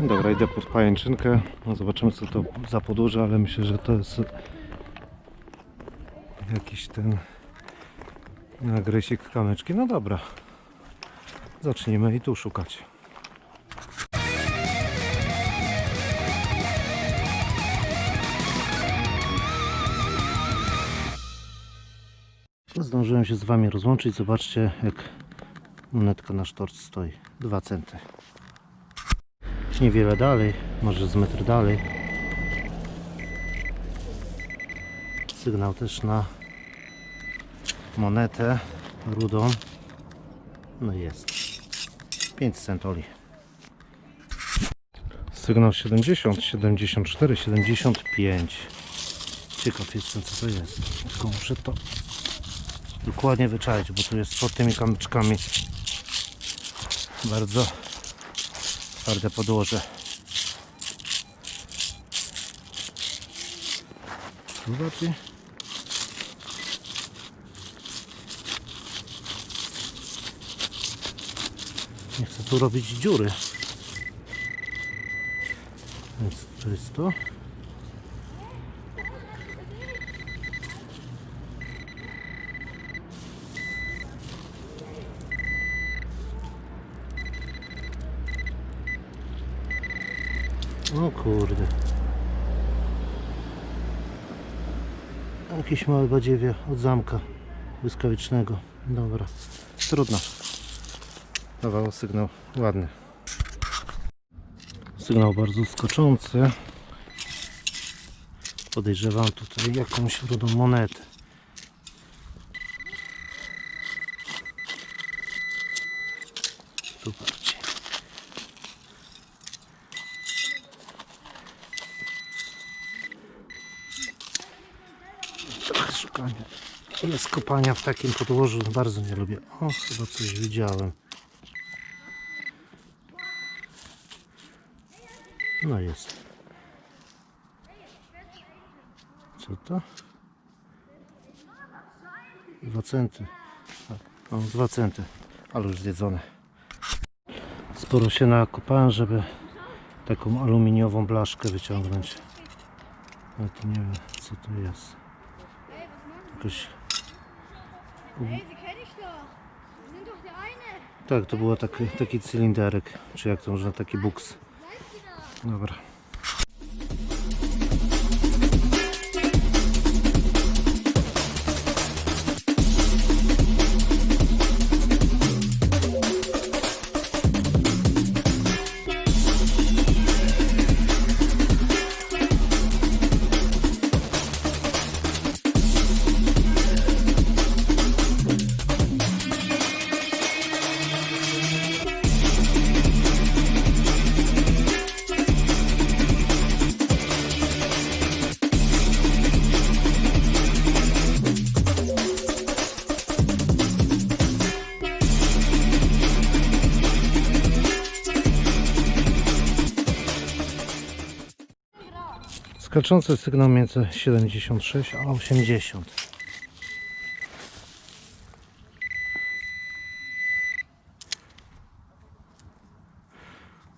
Dobra, idę pod pajęczynkę. No zobaczymy co to za podłoże, ale myślę, że to jest jakiś ten nagryzik kamyczki. No dobra. Zacznijmy i tu szukać. Zdążyłem się z Wami rozłączyć. Zobaczcie jak monetka na sztorc stoi. 2 centy. Niewiele dalej, może z metr dalej. Sygnał też na monetę rudą. No jest. 5 centoli. Sygnał 70, 74, 75. Ciekaw jestem co to jest. Tylko muszę to dokładnie wyczaić, bo tu jest pod tymi kamyczkami bardzo twarde podłoże. Zobaczcie. Nie chcę tu robić dziury. To jest to. O kurde. Jakieś małe badziewie od zamka błyskawicznego. Dobra. Trudno. Dawało sygnał ładny. Sygnał bardzo skoczący. Podejrzewam tutaj jakąś rudą monetę. Zobaczcie. Szukania. Jest kopania w takim podłożu. Bardzo nie lubię. O, chyba coś widziałem. No jest. Co to? Dwa centy. O, dwa centy. Ale już zjedzone. Sporo się nakopałem, żeby taką aluminiową blaszkę wyciągnąć. Ale to nie wiem co to jest. Eine. Tak, to był taki, taki cylinderek, czy jak to można, taki buks. Dobra. Skaczący sygnał między 76 a 80.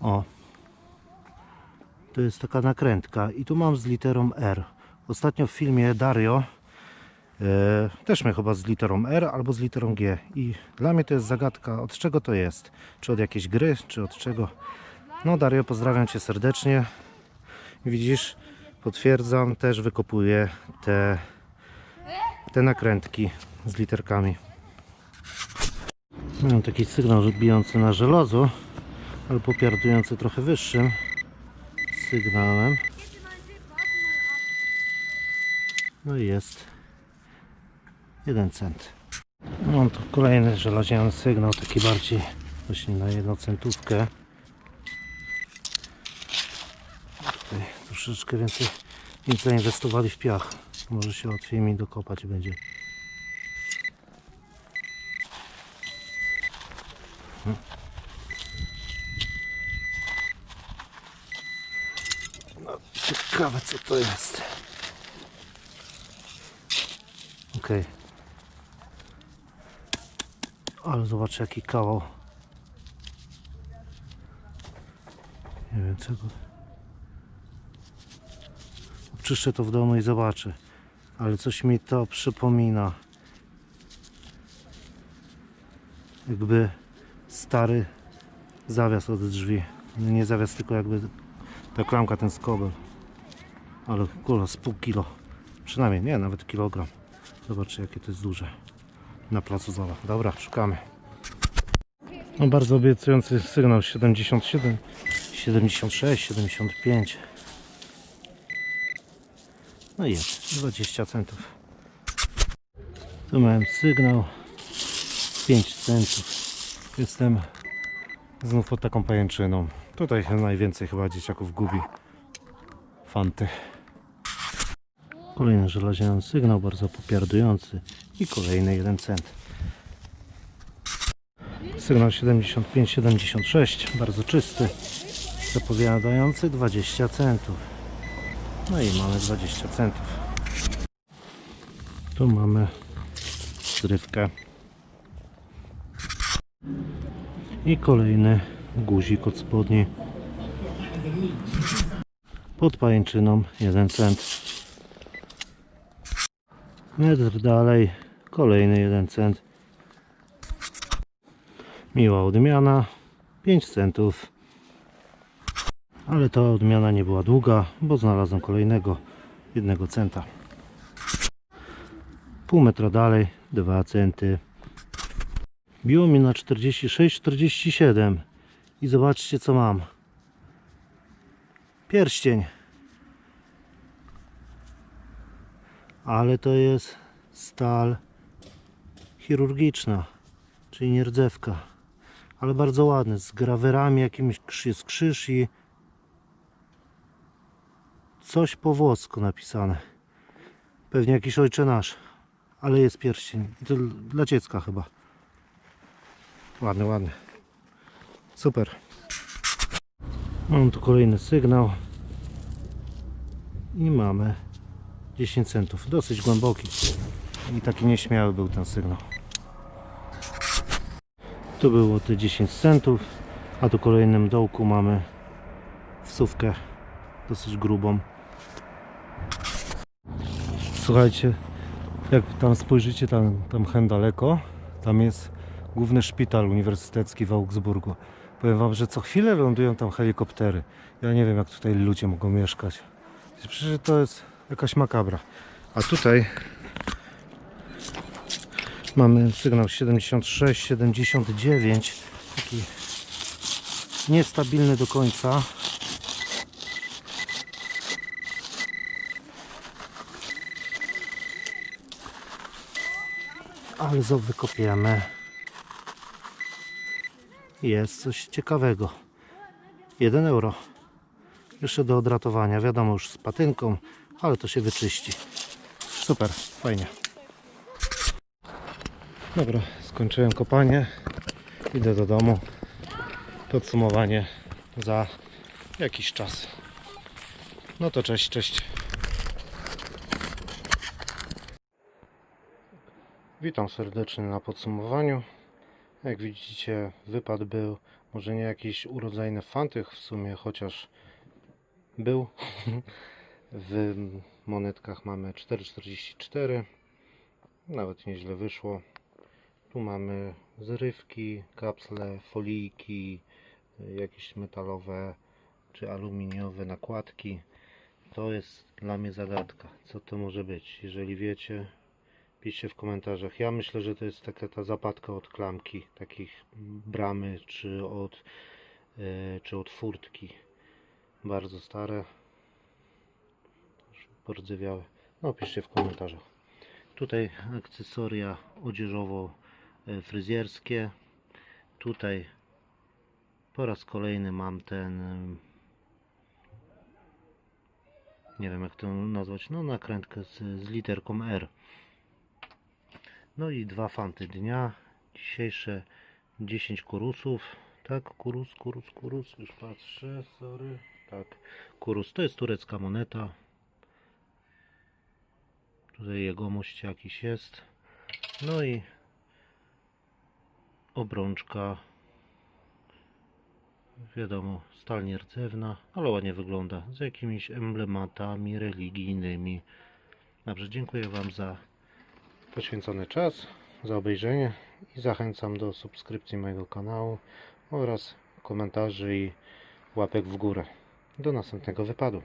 O. To jest taka nakrętka i tu mam z literą R. Ostatnio w filmie Dario e, też miał chyba z literą R albo z literą G i dla mnie to jest zagadka od czego to jest. Czy od jakiejś gry, czy od czego. No Dario, pozdrawiam Cię serdecznie. Widzisz, potwierdzam, też wykopuję te, te nakrętki z literkami. Mam taki sygnał bijący na żelazo, ale popiardujący trochę wyższym sygnałem. No i jest 1 cent. Mam tu kolejny żelaziany sygnał, taki bardziej właśnie na jedną Tutaj troszeczkę więcej, więcej zainwestowali w piach. Może się łatwiej mi dokopać będzie. Hmm. No, ciekawe co to jest. Okej. Ale zobacz jaki kawał. Nie wiem czego. Czyszczę to w domu i zobaczę. Ale coś mi to przypomina. Jakby stary zawias od drzwi. No Nie zawias, tylko jakby ta klamka, ten skobel. Ale kula z pół kilo. Przynajmniej, nie, nawet kilogram. Zobaczcie jakie to jest duże. Na placu zabaw. Dobra, szukamy. No bardzo obiecujący sygnał 77, 76, 75. No i jest, 20 centów. Tu miałem sygnał 5 centów. Jestem znów pod taką pajęczyną. Tutaj najwięcej chyba dzieciaków gubi fanty. Kolejny żelaziany sygnał, bardzo popiardujący i kolejny 1 cent. Sygnał 75-76, bardzo czysty, zapowiadający 20 centów. No i mamy 20 centów. Tu mamy zrywkę. I kolejny guzik od spodni. Pod pajęczyną 1 cent. Metr dalej kolejny 1 cent. Miła odmiana 5 centów. Ale ta odmiana nie była długa, bo znalazłem kolejnego 1 centa. Pół metra dalej 2 centy. Biło mi na 46-47 i zobaczcie co mam. Pierścień. Ale to jest stal chirurgiczna, czyli nierdzewka. Ale bardzo ładny, z grawerami jakimiś krz- jest krzyż i coś po włosku napisane. Pewnie jakiś ojcze nasz, ale jest pierścień. I to dla dziecka chyba. Ładny, ładny. Super. Mam tu kolejny sygnał. I mamy 10 centów. Dosyć głęboki. I taki nieśmiały był ten sygnał. Tu było te 10 centów, a tu kolejnym dołku mamy wsówkę dosyć grubą. Słuchajcie, jak tam spojrzycie tam, tam hen daleko, tam jest główny szpital uniwersytecki w Augsburgu. Powiem wam, że co chwilę lądują tam helikoptery. Ja nie wiem jak tutaj ludzie mogą mieszkać. Przecież to jest jakaś makabra. A tutaj mamy sygnał 76, 79. Taki niestabilny do końca. Ale zo wykopiemy. Jest coś ciekawego. 1 euro. Jeszcze do odratowania. Wiadomo już z patynką, ale to się wyczyści. Super, fajnie. Dobra, skończyłem kopanie. Idę do domu. Podsumowanie za jakiś czas. No to cześć, cześć. Witam serdecznie na podsumowaniu. Jak widzicie, wypad był może nie jakiś urodzajny fantych w sumie, chociaż był. W monetkach mamy 4,44. Nawet nieźle wyszło. Tu mamy zrywki, kapsle, folijki, jakieś metalowe czy aluminiowe nakładki. To jest dla mnie zagadka. Co to może być? Jeżeli wiecie, piszcie w komentarzach. Ja myślę, że to jest taka ta zapadka od klamki, takich bramy czy od, y, czy od furtki. Bardzo stare, już pordzewiałe. No piszcie w komentarzach. Tutaj akcesoria odzieżowo-fryzjerskie. Tutaj po raz kolejny mam ten em, nie wiem jak to nazwać, no nakrętkę z, z literką R. No i dwa fanty dnia. Dzisiejsze 10 kurusów. Tak, kurus, kurus, kurus. Już patrzę, sorry. Tak, kurus to jest turecka moneta. Tutaj jegomość jakiś jest. No i obrączka Wiadomo, stal nierdzewna, ale ładnie wygląda. Z jakimiś emblematami religijnymi. Dobrze, dziękuję Wam za poświęcony czas, za obejrzenie i zachęcam do subskrypcji mojego kanału oraz komentarzy i łapek w górę. Do następnego wypadu.